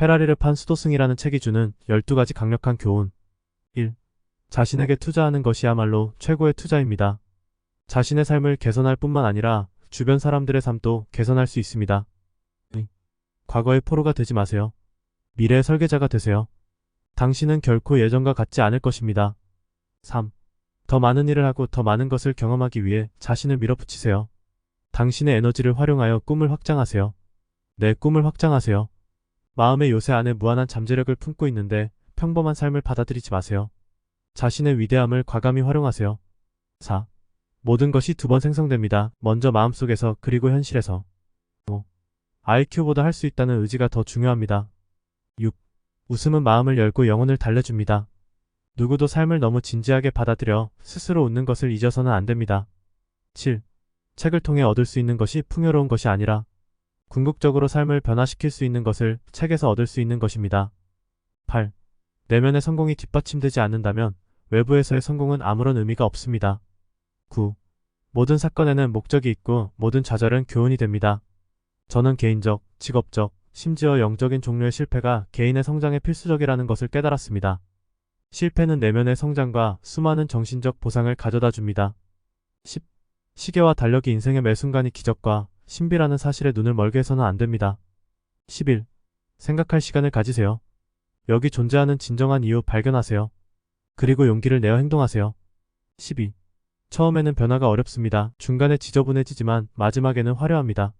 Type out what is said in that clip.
페라리를 판 수도승이라는 책이 주는 12가지 강력한 교훈. 1. 자신에게 투자하는 것이야말로 최고의 투자입니다. 자신의 삶을 개선할 뿐만 아니라 주변 사람들의 삶도 개선할 수 있습니다. 2. 과거의 포로가 되지 마세요. 미래의 설계자가 되세요. 당신은 결코 예전과 같지 않을 것입니다. 3. 더 많은 일을 하고 더 많은 것을 경험하기 위해 자신을 밀어붙이세요. 당신의 에너지를 활용하여 꿈을 확장하세요. 내 꿈을 확장하세요. 마음의 요새 안에 무한한 잠재력을 품고 있는데 평범한 삶을 받아들이지 마세요. 자신의 위대함을 과감히 활용하세요. 4. 모든 것이 두 번 생성됩니다. 먼저 마음속에서 그리고 현실에서. 5. IQ보다 할 수 있다는 의지가 더 중요합니다. 6. 웃음은 마음을 열고 영혼을 달래줍니다. 누구도 삶을 너무 진지하게 받아들여 스스로 웃는 것을 잊어서는 안 됩니다. 7. 책을 통해 얻을 수 있는 것이 풍요로운 것이 아니라 궁극적으로 삶을 변화시킬 수 있는 것을 책에서 얻을 수 있는 것입니다. 8. 내면의 성공이 뒷받침되지 않는다면 외부에서의 성공은 아무런 의미가 없습니다. 9. 모든 사건에는 목적이 있고 모든 좌절은 교훈이 됩니다. 저는 개인적, 직업적, 심지어 영적인 종류의 실패가 개인의 성장에 필수적이라는 것을 깨달았습니다. 실패는 내면의 성장과 수많은 정신적 보상을 가져다 줍니다. 10. 시계와 달력이 인생의 매 순간이 기적과 신비라는 사실에 눈을 멀게 해서는 안 됩니다. 11. 생각할 시간을 가지세요. 여기 존재하는 진정한 이유 발견하세요. 그리고 용기를 내어 행동하세요. 12. 처음에는 변화가 어렵습니다. 중간에 지저분해지지만 마지막에는 화려합니다.